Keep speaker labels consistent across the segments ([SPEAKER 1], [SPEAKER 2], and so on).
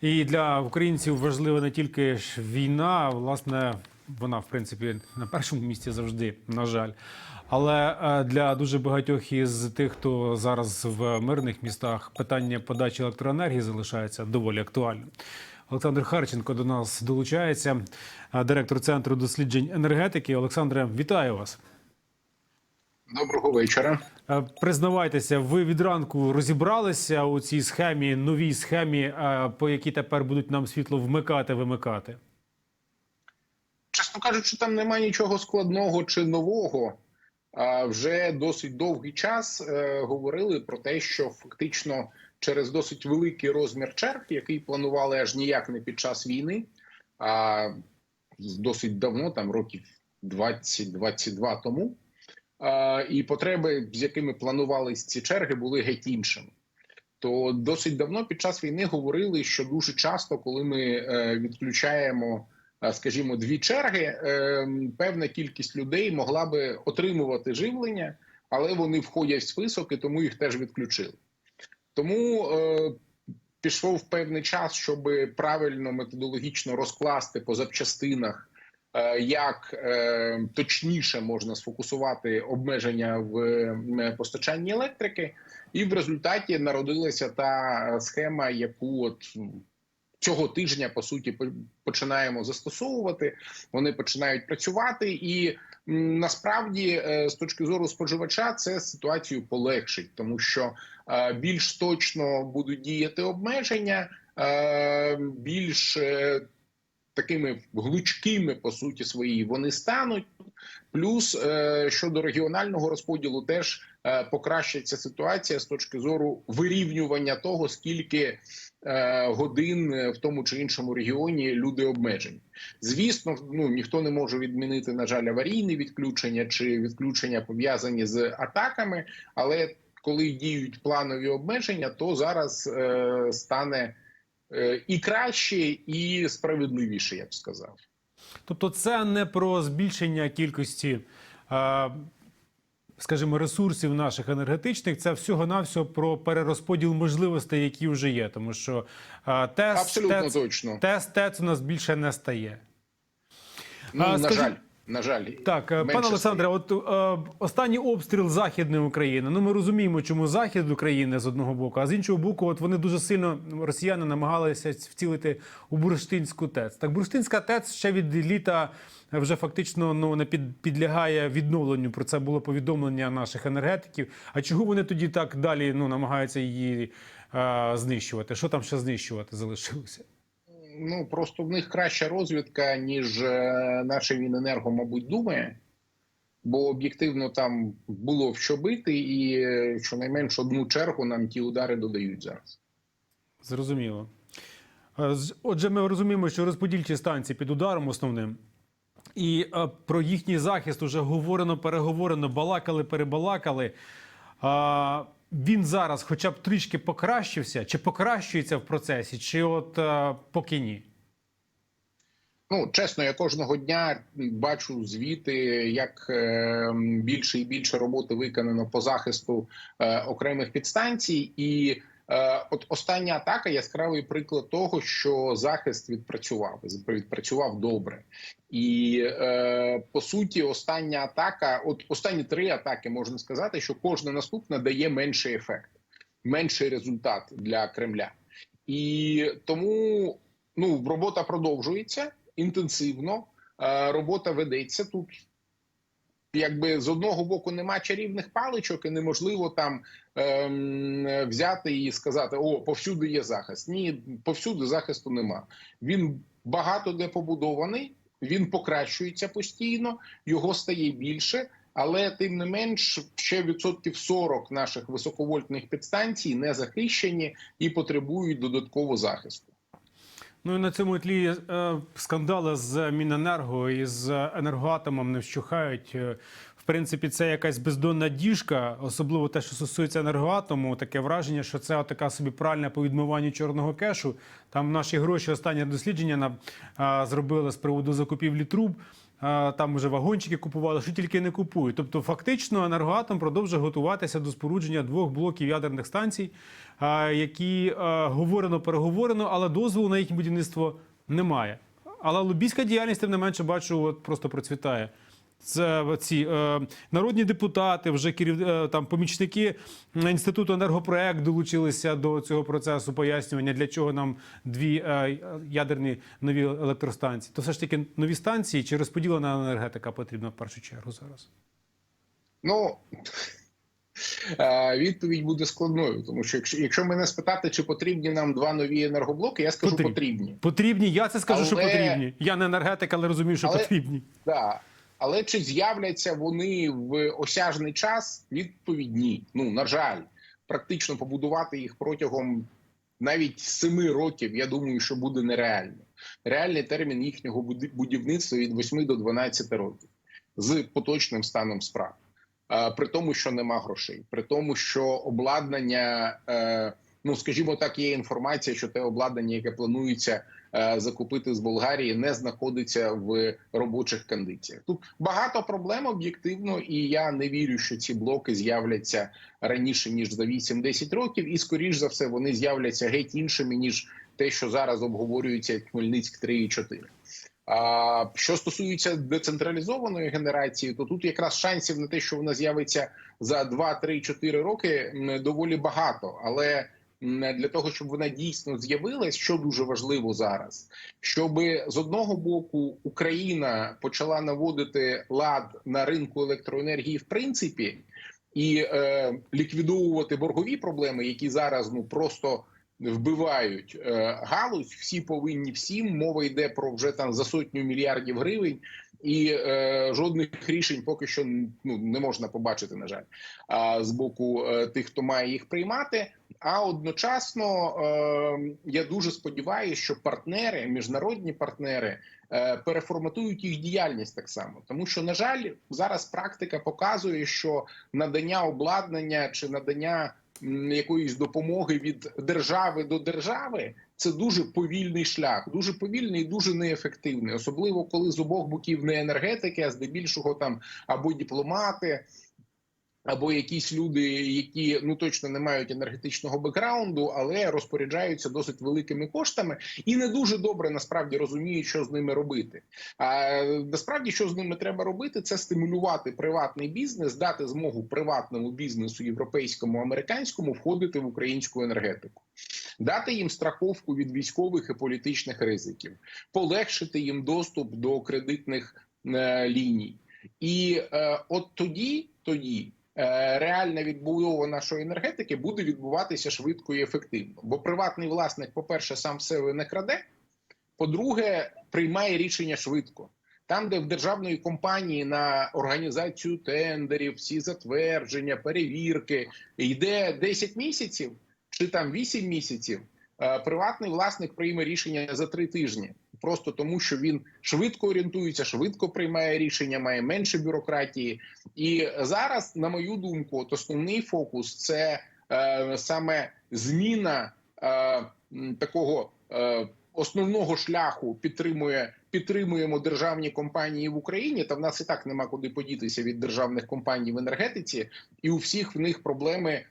[SPEAKER 1] І для українців важлива не тільки ж війна, власне, вона в принципі на першому місці завжди, на жаль. Але е, для дуже багатьох із тих, хто зараз в мирних містах, питання подачі електроенергії залишається доволі актуальним. Олександр Харченко до нас долучається, е, директор центру досліджень енергетики. Олександре, вітаю вас.
[SPEAKER 2] Доброго вечора.
[SPEAKER 1] Е, Признавайтеся, ви від ранку розібралися у цій схемі, новій схемі, е, по якій тепер будуть нам світло вмикати, вимикати.
[SPEAKER 2] Чесно кажучи, там немає нічого складного чи нового. Вже досить довгий час е, говорили про те, що фактично через досить великий розмір черг, який планували аж ніяк не під час війни, а досить давно, там років 20-22 тому, і потреби, з якими планувались ці черги, були геть іншими. То досить давно під час війни говорили, що дуже часто, коли ми е, відключаємо, е, скажімо, дві черги, е, певна кількість людей могла би отримувати живлення, але вони входять в список і тому їх теж відключили. Тому пішов певний час, щоб правильно методологічно розкласти по запчастинах, як е, точніше можна сфокусувати обмеження в е, постачанні електрики. І в результаті народилася та схема, яку от цього тижня по суті починаємо застосовувати. Вони починають працювати, і насправді, е, з точки зору споживача, це ситуацію полегшить, тому що е, більш точно будуть діяти обмеження, е, більш е, такими глучкими по суті своїй вони стануть. Плюс е, щодо регіонального розподілу, теж е, покращиться ситуація з точки зору вирівнювання того, скільки е, годин в тому чи іншому регіоні люди обмежені. Звісно, ну ніхто не може відмінити, на жаль, аварійне відключення чи відключення пов'язані з атаками. Але коли діють планові обмеження, то зараз е, стане і краще, і справедливіше, я б сказав.
[SPEAKER 1] Тобто, це не про збільшення кількості, е, скажімо, ресурсів наших енергетичних, це всього-навсього про перерозподіл можливостей, які вже є. Тому що е, тест,
[SPEAKER 2] Абсолютно
[SPEAKER 1] тест,
[SPEAKER 2] точно.
[SPEAKER 1] тест, тест у нас більше не стає.
[SPEAKER 2] Ну,
[SPEAKER 1] А,
[SPEAKER 2] на
[SPEAKER 1] скажіть-
[SPEAKER 2] жаль, на жаль,
[SPEAKER 1] Так, е, пане Олександре, от е, останній обстріл західної України. Ну ми розуміємо, чому захід України з одного боку, а з іншого боку, от вони дуже сильно росіяни намагалися вцілити у Бурштинську ТЕЦ. Так, Бурштинська ТЕЦ ще від літа вже фактично ну не під, підлягає відновленню. Про це було повідомлення наших енергетиків. А чого вони тоді так далі ну намагаються її е, знищувати? Що там ще знищувати залишилося?
[SPEAKER 2] Ну просто в них краща розвідка, ніж е, наше Міненерго, мабуть, думає. Бо об'єктивно там було в що бити, і е, щонайменш одну чергу нам ті удари додають зараз.
[SPEAKER 1] Зрозуміло. Е, Отже, ми розуміємо, що розподільчі станції під ударом основним. І про їхній захист уже говорено, переговорено, балакали, перебалакали. Він зараз хоча б трішки покращився, чи покращується в процесі, чи от е, поки ні?
[SPEAKER 2] Ну, чесно, я кожного дня бачу звіти, як е, більше і більше роботи виконано по захисту е, окремих підстанцій, і от остання атака яскравий приклад того, що захист відпрацював відпрацював добре. І е, по суті, остання атака, от останні три атаки, можна сказати, що кожна наступна дає менший ефект, менший результат для Кремля, і тому ну робота продовжується інтенсивно. Е, робота ведеться тут. Якби з одного боку нема чарівних паличок, і неможливо там ем, взяти і сказати: о, повсюди є захист. Ні, повсюди захисту нема. Він багато де побудований, він покращується постійно, його стає більше. Але тим не менш, ще відсотків 40 наших високовольтних підстанцій не захищені і потребують додаткового захисту.
[SPEAKER 1] Ну і на цьому тлі е, скандали з Міненерго і з енергоатомом не вщухають. Е, В принципі, це якась бездонна діжка, особливо те, що стосується енергоатому. Таке враження, що це така собі пральня по відмиванню чорного кешу. Там наші гроші останнє дослідження на, зробили з приводу закупівлі труб. Там вже вагончики купували, що тільки не купують. Тобто, фактично, енергоатом продовжує готуватися до спорудження двох блоків ядерних станцій, які говорено переговорено, але дозволу на їхнє будівництво немає. Але лобійська діяльність, тим не менше, бачу, от просто процвітає. Це ці е, народні депутати, вже керів, е, там помічники інституту енергопроект долучилися до цього процесу пояснювання, для чого нам дві е, ядерні нові електростанції. То все ж таки нові станції чи розподілена енергетика потрібна в першу чергу зараз.
[SPEAKER 2] Ну е, відповідь буде складною, тому що якщо, якщо мене спитати, чи потрібні нам два нові енергоблоки, я скажу
[SPEAKER 1] Потрібні.
[SPEAKER 2] потрібні.
[SPEAKER 1] Потрібні. Я це скажу, що потрібні. Я не енергетик, але розумію, що
[SPEAKER 2] Але-
[SPEAKER 1] потрібні.
[SPEAKER 2] Да. Але чи з'являться вони в осяжний час? Відповідь ні. Ну на жаль, практично побудувати їх протягом навіть семи років. Я думаю, що буде нереально. Реальний термін їхнього будівництва від 8 до 12 років з поточним станом справ. Е, При тому, що нема грошей, при тому, що обладнання, е, ну скажімо так, є інформація, що те обладнання, яке планується е, закупити з Болгарії, не знаходиться в робочих кондиціях. Тут багато проблем об'єктивно, і я не вірю, що ці блоки з'являться раніше ніж за 8-10 років, і скоріш за все вони з'являться геть іншими ніж те, що зараз обговорюється Хмельницьк 3 і 4. А що стосується децентралізованої генерації, то тут якраз шансів на те, що вона з'явиться за 2, 3, 4 роки, доволі багато. Але для того, щоб вона дійсно з'явилась, що дуже важливо зараз, щоб з одного боку Україна почала наводити лад на ринку електроенергії, в принципі, і е, ліквідовувати боргові проблеми, які зараз ну просто вбивають е, галузь. Всі повинні всім. Мова йде про вже там за сотню мільярдів гривень, і е, жодних рішень поки що ну не можна побачити. На жаль, а з боку е, тих, хто має їх приймати. А одночасно е, я дуже сподіваюся, що партнери, міжнародні партнери, е, переформатують їх діяльність так само, тому що на жаль, зараз практика показує, що надання обладнання чи надання якоїсь допомоги від держави до держави це дуже повільний шлях, дуже повільний і дуже неефективний, особливо коли з обох боків не енергетики, а здебільшого там або дипломати. Або якісь люди, які ну точно не мають енергетичного бекграунду, але розпоряджаються досить великими коштами, і не дуже добре насправді розуміють, що з ними робити. А насправді, що з ними треба робити, це стимулювати приватний бізнес, дати змогу приватному бізнесу, європейському американському входити в українську енергетику, дати їм страховку від військових і політичних ризиків, полегшити їм доступ до кредитних е, ліній, і е, от тоді, тоді. Е, Реальна відбудова нашої енергетики буде відбуватися швидко і ефективно. Бо приватний власник, по-перше, сам себе не краде. По-друге, приймає рішення швидко. Там, де в державної компанії на організацію тендерів, всі затвердження, перевірки йде 10 місяців чи там 8 місяців, е, приватний власник прийме рішення за 3 тижні. Просто тому, що він швидко орієнтується, швидко приймає рішення, має менше бюрократії. І зараз, на мою думку, от основний фокус це е, саме зміна е, такого е, основного шляху підтримує. Підтримуємо державні компанії в Україні. Та в нас і так нема куди подітися від державних компаній в енергетиці, і у всіх в них проблеми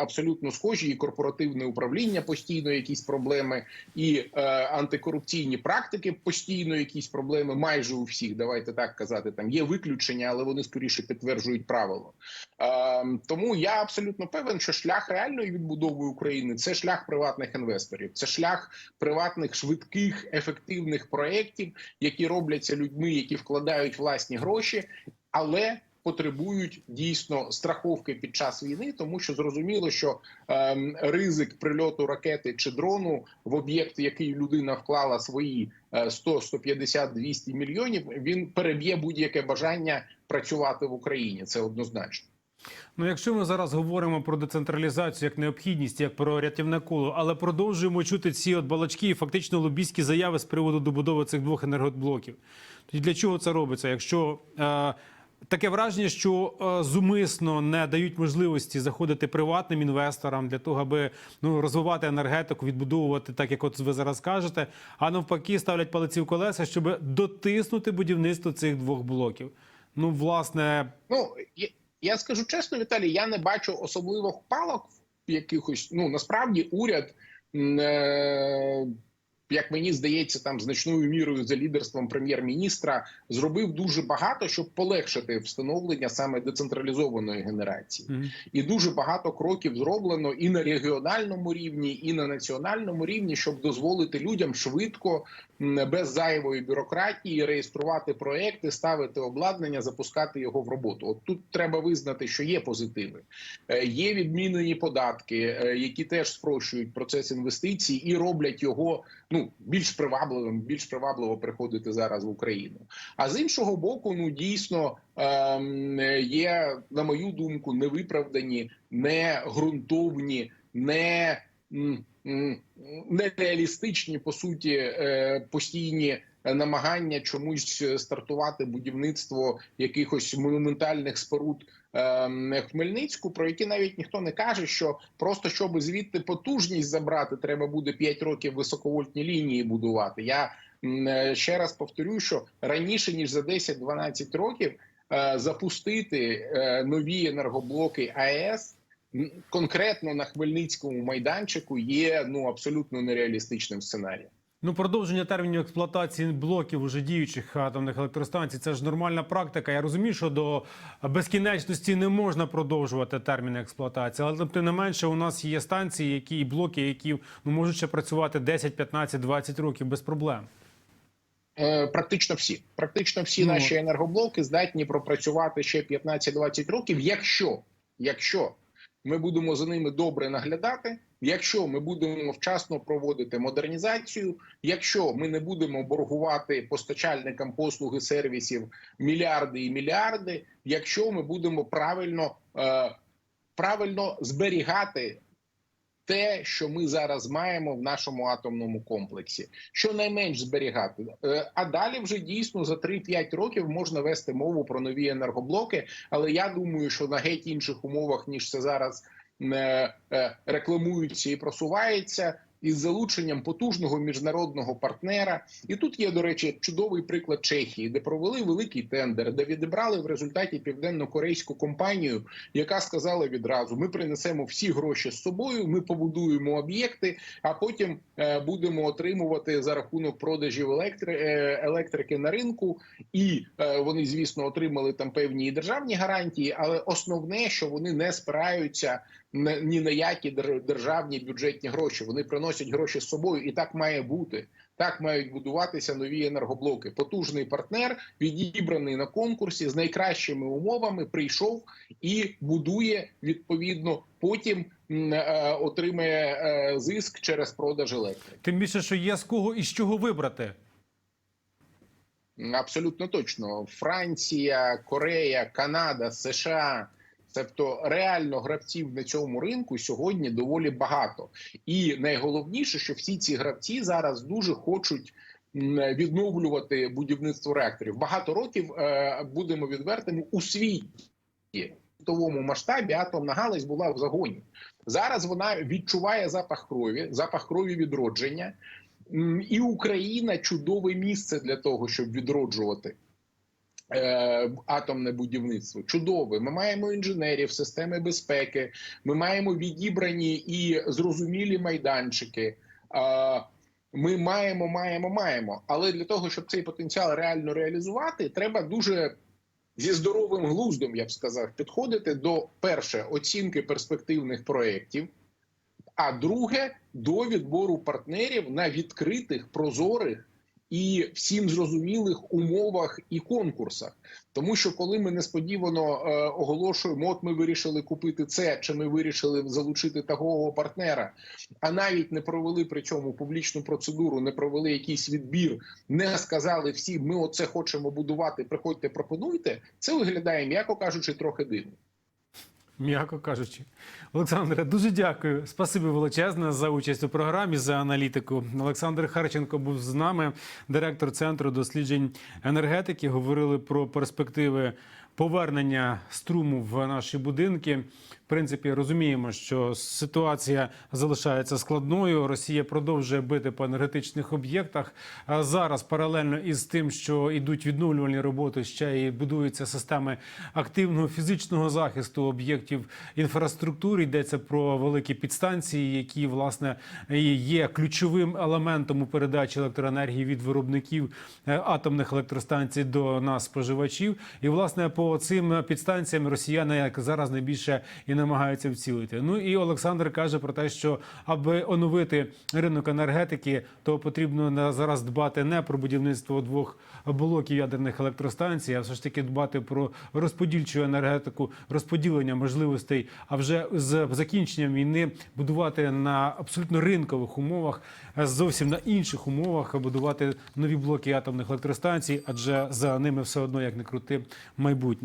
[SPEAKER 2] абсолютно схожі. І корпоративне управління постійно якісь проблеми, і е, антикорупційні практики постійно якісь проблеми. Майже у всіх, давайте так казати. Там є виключення, але вони скоріше підтверджують правило. Е, тому я абсолютно певен, що шлях реальної відбудови України це шлях приватних інвесторів, це шлях приватних швидких ефективних проєктів, які робляться людьми, які вкладають власні гроші, але потребують дійсно страховки під час війни, тому що зрозуміло, що ем, ризик прильоту ракети чи дрону в об'єкт, який людина вклала свої е, 100, 150, 200 мільйонів, він переб'є будь-яке бажання працювати в Україні. Це однозначно.
[SPEAKER 1] Ну, якщо ми зараз говоримо про децентралізацію як необхідність, як про рятівне коло, але продовжуємо чути ці от балачки і фактично лобійські заяви з приводу добудови цих двох енергоблоків. Тоді для чого це робиться? Якщо е, Таке враження, що е, зумисно не дають можливості заходити приватним інвесторам для того, аби ну розвивати енергетику, відбудовувати так, як от ви зараз кажете. А навпаки, ставлять палиці в колеса, щоб дотиснути будівництво цих двох блоків. Ну, власне,
[SPEAKER 2] Ну я, скажу чесно, Віталій, я не бачу особливих палок якихось. Ну насправді уряд. Е, як мені здається, там значною мірою за лідерством прем'єр-міністра зробив дуже багато, щоб полегшити встановлення саме децентралізованої генерації.
[SPEAKER 1] мгм.
[SPEAKER 2] і дуже багато кроків зроблено і на регіональному рівні, і на національному рівні, щоб дозволити людям швидко, без зайвої бюрократії, реєструвати проекти, ставити обладнання, запускати його в роботу. От тут треба визнати, що є позитиви, Е, є відмінені податки, е, які теж спрощують процес інвестицій і роблять його ну більш привабливим, більш привабливо приходити зараз в Україну. А з іншого боку, ну дійсно ем, є, на мою думку, невиправдані, не ґрунтовні, не нереалістичні по суті е, постійні намагання чомусь стартувати будівництво якихось монументальних споруд Хмельницьку, про які навіть ніхто не каже, що просто щоб звідти потужність забрати, треба буде 5 років високовольтні лінії будувати. Я е, ще раз повторюю, що раніше ніж за 10-12 років е, запустити е, нові енергоблоки АЕС. Конкретно на Хмельницькому майданчику є ну абсолютно нереалістичним сценарієм.
[SPEAKER 1] Ну, продовження термінів експлуатації блоків уже діючих атомних електростанцій це ж нормальна практика. Я розумію, що до безкінечності не можна продовжувати терміни експлуатації, але тим не менше, у нас є станції, які і блоки, які ну можуть ще працювати 10, 15, 20 років без проблем.
[SPEAKER 2] Е, Практично всі, практично всі
[SPEAKER 1] Ну.
[SPEAKER 2] наші енергоблоки здатні пропрацювати ще 15-20 років, якщо, якщо ми будемо за ними добре наглядати, якщо ми будемо вчасно проводити модернізацію, якщо ми не будемо боргувати постачальникам послуги сервісів мільярди і мільярди, якщо ми будемо правильно, е, правильно зберігати те, що ми зараз маємо в нашому атомному комплексі, що найменш зберігати. Е, А далі вже дійсно за 3-5 років можна вести мову про нові енергоблоки. Але я думаю, що на геть інших умовах ніж це зараз е, е, рекламується і просувається. Із залученням потужного міжнародного партнера, і тут є до речі чудовий приклад Чехії, де провели великий тендер, де відібрали в результаті південно-корейську компанію, яка сказала відразу: ми принесемо всі гроші з собою, ми побудуємо об'єкти, а потім е, будемо отримувати за рахунок продажів електри, е, електрики на ринку. І е, вони, звісно, отримали там певні державні гарантії, але основне, що вони не спираються ні на які дер- державні бюджетні гроші. Вони приносять гроші з собою, і так має бути. Так мають будуватися нові енергоблоки. Потужний партнер, відібраний на конкурсі з найкращими умовами, прийшов і будує відповідно. Потім е, отримає е, зиск через продаж електрики.
[SPEAKER 1] Тим більше, що є з кого і з чого вибрати.
[SPEAKER 2] Абсолютно точно. Франція, Корея, Канада, США. Тобто реально гравців на цьому ринку сьогодні доволі багато, і найголовніше, що всі ці гравці зараз дуже хочуть відновлювати будівництво реакторів. Багато років е, будемо відвертими у світі світовому масштабі атомна галузь була в загоні. Зараз вона відчуває запах крові, запах крові відродження. І Україна чудове місце для того, щоб відроджувати атомне будівництво. Чудове. Ми маємо інженерів, системи безпеки, ми маємо відібрані і зрозумілі майданчики. Е, ми маємо, маємо, маємо. Але для того, щоб цей потенціал реально реалізувати, треба дуже зі здоровим глуздом, я б сказав, підходити до перше оцінки перспективних проєктів. А друге до відбору партнерів на відкритих, прозорих і всім зрозумілих умовах і конкурсах. Тому що коли ми несподівано е, оголошуємо, от ми вирішили купити це, чи ми вирішили залучити такого партнера, а навіть не провели при цьому публічну процедуру, не провели якийсь відбір, не сказали всім, ми оце хочемо будувати. Приходьте, пропонуйте. Це виглядає, м'яко кажучи, трохи дивно.
[SPEAKER 1] М'яко кажучи, Олександре, дуже дякую. Спасибі величезне за участь у програмі за аналітику. Олександр Харченко був з нами, директор центру досліджень енергетики. Говорили про перспективи повернення струму в наші будинки. В принципі, розуміємо, що ситуація залишається складною. Росія продовжує бити по енергетичних об'єктах. А зараз паралельно із тим, що йдуть відновлювальні роботи, ще й будуються системи активного фізичного захисту об'єктів інфраструктури. Йдеться про великі підстанції, які власне є ключовим елементом у передачі електроенергії від виробників е, атомних електростанцій до нас, споживачів. І власне по цим підстанціям росіяни як зараз найбільше і намагаються вцілити. Ну і Олександр каже про те, що аби оновити ринок енергетики, то потрібно на зараз дбати не про будівництво двох блоків ядерних електростанцій, а все ж таки дбати про розподільчу енергетику, розподілення можливостей. А вже з закінченням війни будувати на абсолютно ринкових умовах, зовсім на інших умовах, будувати нові блоки атомних електростанцій, адже за ними все одно як не крути майбутнє.